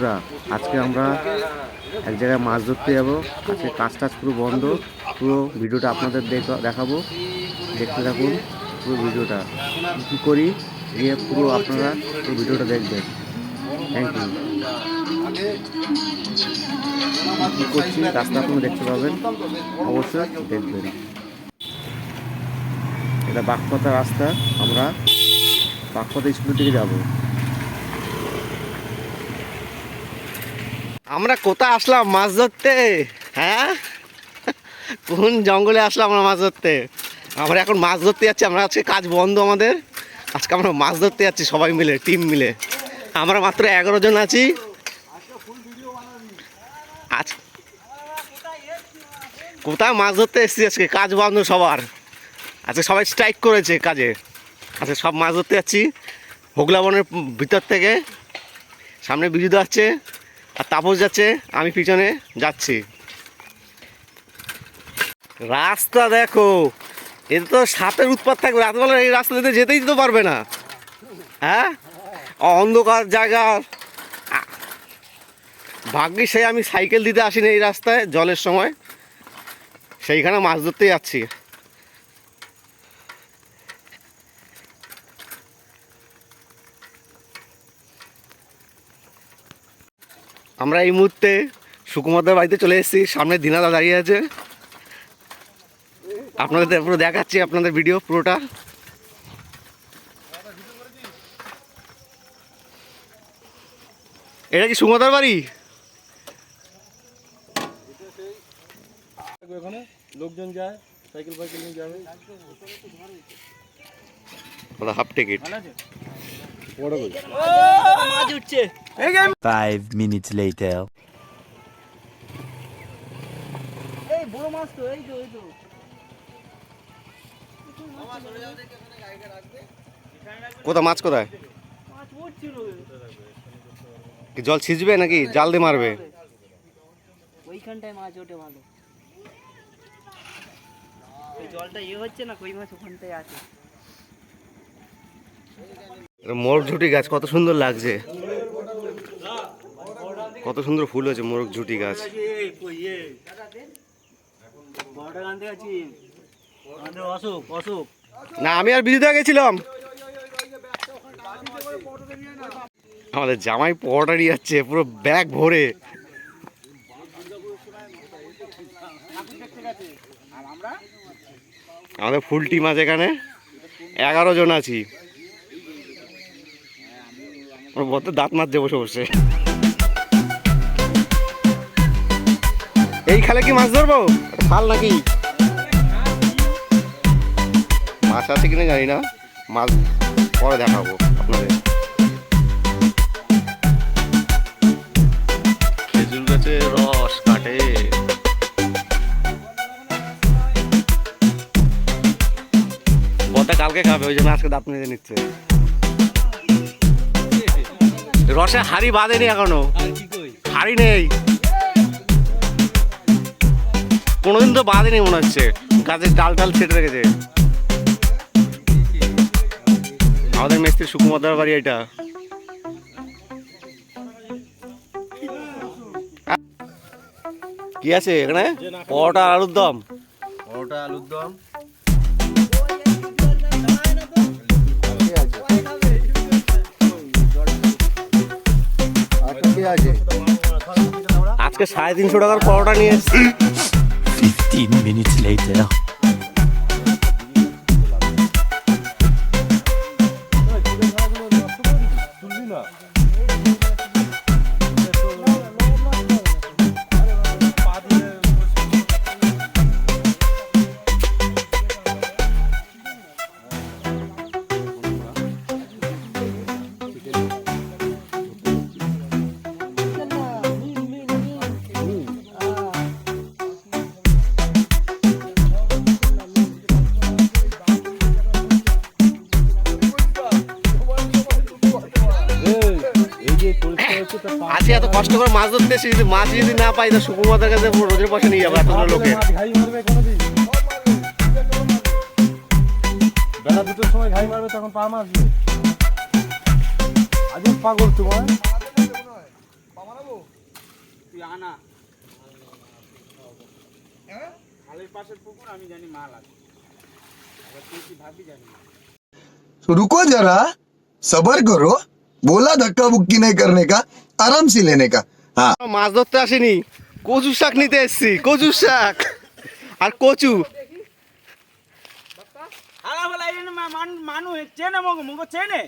বন্ধুরা, আজকে আমরা এক জায়গায় মাছ ধরতে যাব। আজকে কাজ টাজ পুরো বন্ধ। পুরো ভিডিওটা আপনাদের দেখা- দেখাবো। দেখতে থাকুন পুরো ভিডিওটা। কী করি, গিয়ে পুরো আপনারা পুরো ভিডিওটা দেখবেন। থ্যাংক ইউ কী করছি, রাস্তা আপনারা দেখতে পাবেন। অবশ্যই দেখবেন। এটা বাগপথা রাস্তা। আমরা বাগপথা স্কুলের দিকে যাব। আমরা কোথায় আসলাম মাছ ধরতে? হ্যাঁ? কোন জঙ্গলে আসলাম আমরা মাছ ধরতে? আমরা এখন মাছ ধরতে যাচ্ছি, আমরা আজকে কাজ বন্ধ আমাদের। আজকে আমরা মাছ ধরতে যাচ্ছি সবাই মিলে টিম মিলে। আমরা মাত্র এগারো জন আছি। আজ কোথায় মাছ ধরতে এসেছি আজকে? কাজ বন্ধ সবার। আজকে সবাই স্ট্রাইক করেছে কাজে। আজকে সব মাছ ধরতে যাচ্ছি। হোগলা বনের ভিতর থেকে। সামনে বিজুদ আছে। আর তাপস যাচ্ছে, আমি পিছনে যাচ্ছি। রাস্তা দেখো এতে তো সাপের উৎপাত থাকবে রাতবেলা এই রাস্তা দিয়ে যেতেই তো পারবে না। হ্যাঁ? অন্ধকার জায়গা। ভাগ্যিস সেই আমি সাইকেল দিতে আসিনি এই রাস্তায় জলের সময়। সেইখানে মাছ ধরতে যাচ্ছি। আমরা এই মুহূর্তে সুকুমারদার বাড়িতে চলে এসেছি। সামনে দিনাদা দাঁড়িয়ে আছে। আপনাদের পুরো দেখাচ্ছি আপনাদের ভিডিও পুরোটা। এটা কি সুকুমারদার বাড়ি? ওখানে লোকজন যায় সাইকেল ফাইকেল নিয়ে যাবে half ticket. Five minutes later. কোথায় মাছ কোথায়? জল ছিঁচবে নাকি? জাল দিয়ে মারবে? ওইখানটায় মাছ ওঠে ভালো। ওই জলটা ইয়ে হচ্ছে না কই মাছ? ওখানটায় আছে। মোরগ ঝুটি গাছ, কত সুন্দর লাগছে। কত সুন্দর ফুল হয়েছে মোরগ ঝুটি গাছ। না, আমি আর বিদ্যুৎ গেছিলাম। আমাদের জামাই পরোটা নিয়ে যাচ্ছে, পুরো ব্যাগ ভরে। আমাদের ফুল টিম আছে এখানে। এগারো জন আছি। বত দাঁত মারছে বসে বসে। এই খালে কি মাছ ধরবো? খাল নাকি? মাছ আছে কিনা জানি না। মাছ পরে দেখাবো আপনাদের। খেজুর গাছে রস কাটে। বটা কালকে খাবে ওই জন্য আজকে দাঁত মেজে নিচ্ছে। রসে হাড়ি বাঁধেনি এখনও। হাড়ি নেই। কোনোদিন তো বাঁধেনি মনে হচ্ছে। গাছের ডাল টাল ছেটে রেখেছে। আমাদের মিস্ত্রি সুকুমার বাড়ি এটা। কি আছে এখানে? পরোটা আলুর দম। পরোটা আলুর দম। আজকে সাড়ে তিনশো টাকার পরোটা নিয়ে এসেছি Fifteen minutes later. কষ্ট করে মাছ ধরতে এসেছি যদি মাছ যদি না পাই তা সুকুমার কাছে রোজের পয়সা নিয়ে যাবো এতগুলো লোকের ঘাই মারবে কোনোদিন বেলা দুটোর সময় ঘাই মারবে তখন পা মারবে আজ পাগল তোমার তুই আনা খালের পাশের পুকুর আমি জানি মাল আছে এবার তুই কি ভাবি জানি না। तो रुको जरा सबर करो बोला धक्का बुक्की नहीं करने का आराम से लेने का हाँ মাছ ধরতে আসিনি কচু শাক নিতে এসছি কচু শাক আর কচু আলা বলা এই না মান- মানুষ চেনে মগো মগো চেনে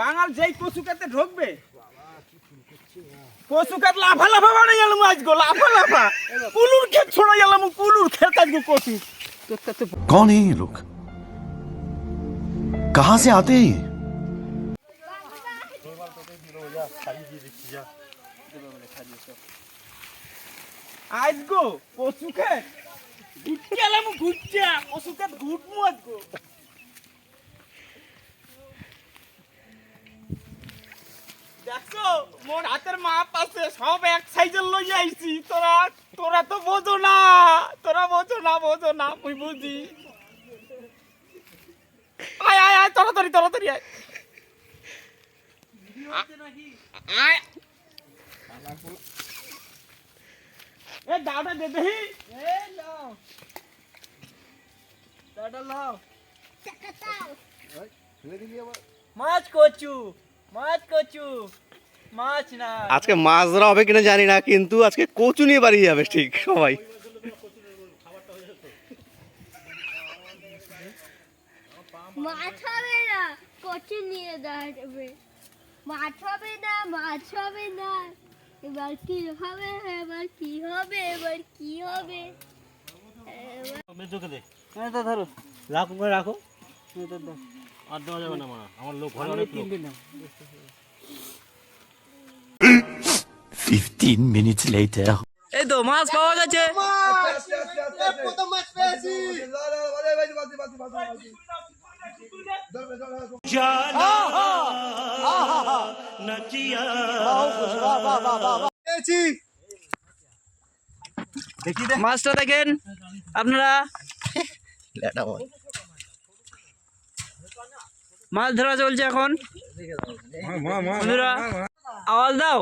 বাঙাল যেই কচু খেতে ঢুকবে কচু খেত লাফা লাফা বাড়ে গেলাম আজগো লাফা লাফা কুলুর খেত ছোড়া গেলাম কুলুর খেত আজগো কচু कौन है ये लोग कहां से आते हैं ये? সব এক সাইজের লই তোরা তোরা তো বোঝো না, তোরা বোঝো না বোঝো না বুঝি। আয় আয় আয়, তাড়াতাড়ি তাড়াতাড়ি আয় এ দাওটা দে দেহি এ লাও দাওটা লাও মাছ কচু মাছ কচু মাছ না। আজকে মাছ ধরা হবে কিনা জানি না কিন্তু আজকে কচু নিয়ে বাড়ি যাবে ঠিক সবাই। মাছ হবে না কচু নিয়ে দাঁড়াবে। মাছ হবে না মাছ হবে না। এবার কি হবে? এবার কি হবে? এবার কি হবে? হ্যাঁ তো ধরো। রাখো করে রাখো। হ্যাঁ দাও আর দেওয়া যাবে না মা। আমার লোক ঘরে অনেক তিন লোক দিন 15 minutes later. এই তো মাছ পাওয়া গেছে। মাছটা দেখেন আপনারা মাছ ধরা চলছে এখন। আওয়াজ দাও।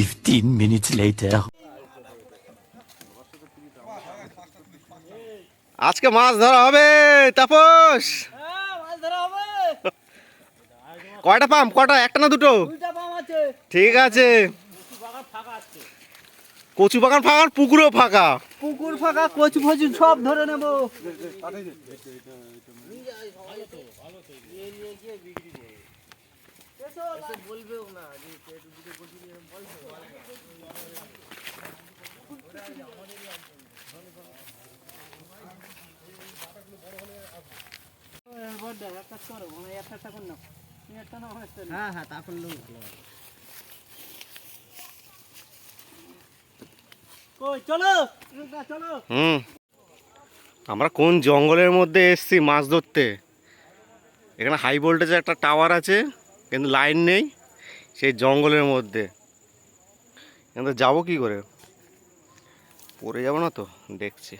Fifteen minutes later. আজকে মাছ ধরা হবে তাপস। কয়টা পাম? কটা? একটা না দুটো? ঠিক আছে। কচু বাগান ফাঁকা পুকুরও ফাঁকা। পুকুর ফাঁকা কচু ফচু সব ধরে নেব। হ্যাঁ হ্যাঁ তা করলেও ভালো হুম। আমরা কোন জঙ্গলের মধ্যে এসছি মাছ ধরতে? এখানে হাই ভোল্টেজের একটা টাওয়ার আছে। কিন্তু লাইন নেই সেই জঙ্গলের মধ্যে। কিন্তু যাব কি করে? পড়ে যাব না তো, দেখছি।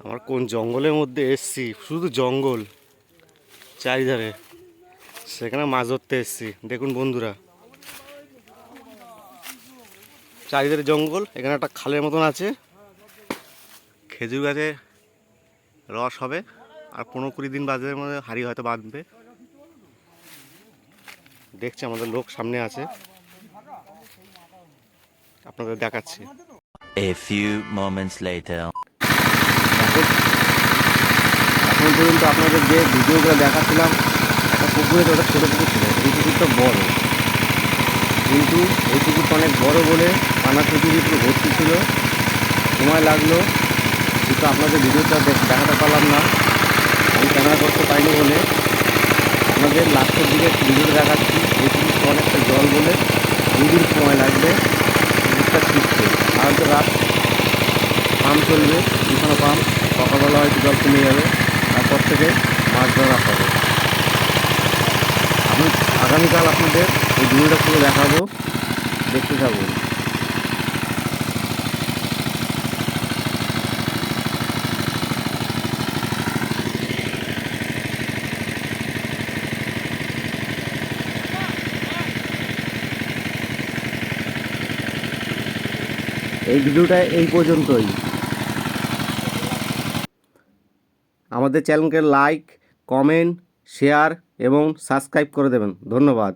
আমার কোন জঙ্গলের মধ্যে এসছি? শুধু জঙ্গল, চারিধারে। সেখানে মাছ ধরতে এসছি। দেখুন বন্ধুরা। চারিধারে জঙ্গল, এখানে একটা খালের মতন আছে। খেজুর গাছে রস হবে। আর পনেরো কুড়ি দিন বাদের মধ্যে হাড়ি হয়তো বাঁধবে। দেখছি আমাদের লোক সামনে আছে। আপনাদের দেখাচ্ছি। A few moments later. এখন পর্যন্ত আপনাদের যে ভিডিওগুলো দেখাচ্ছিলাম একটা পুকুরে তো ওটা ছোটো পুকুর ছিল এই পুকুরটা বড়। কিন্তু এই পুকুরটা অনেক বড় বলে পানা পুকুর পুরো ভর্তি ছিল। সময় লাগল কিন্তু আপনাদের ভিডিওটা দেখ- দেখাতে পারলাম না। আমি ক্যামেরা করতে পারিনি বলে আমাদের লাস্টের দিকে ভিডিওটা দেখাচ্ছি। পুকুরটা অনেকটা জল বলে দুদিন সময় লাগবে। পুকুরটা শিখতে আর তো রাত পাম্প চলবে দুখানো পাম্প। সকালবেলা হয়তো জল কমে যাবে। তারপর থেকে মাছ ধরা হবে। আমি আগামীকাল আপনাদের এই ভিডিওটা পুরো দেখাবো, দেখতে থাকুন। এই ভিডিওটা এই পর্যন্তই। আমাদের চ্যানেলকে লাইক কমেন্ট শেয়ার এবং সাবস্ক্রাইব করে দেবেন। ধন্যবাদ।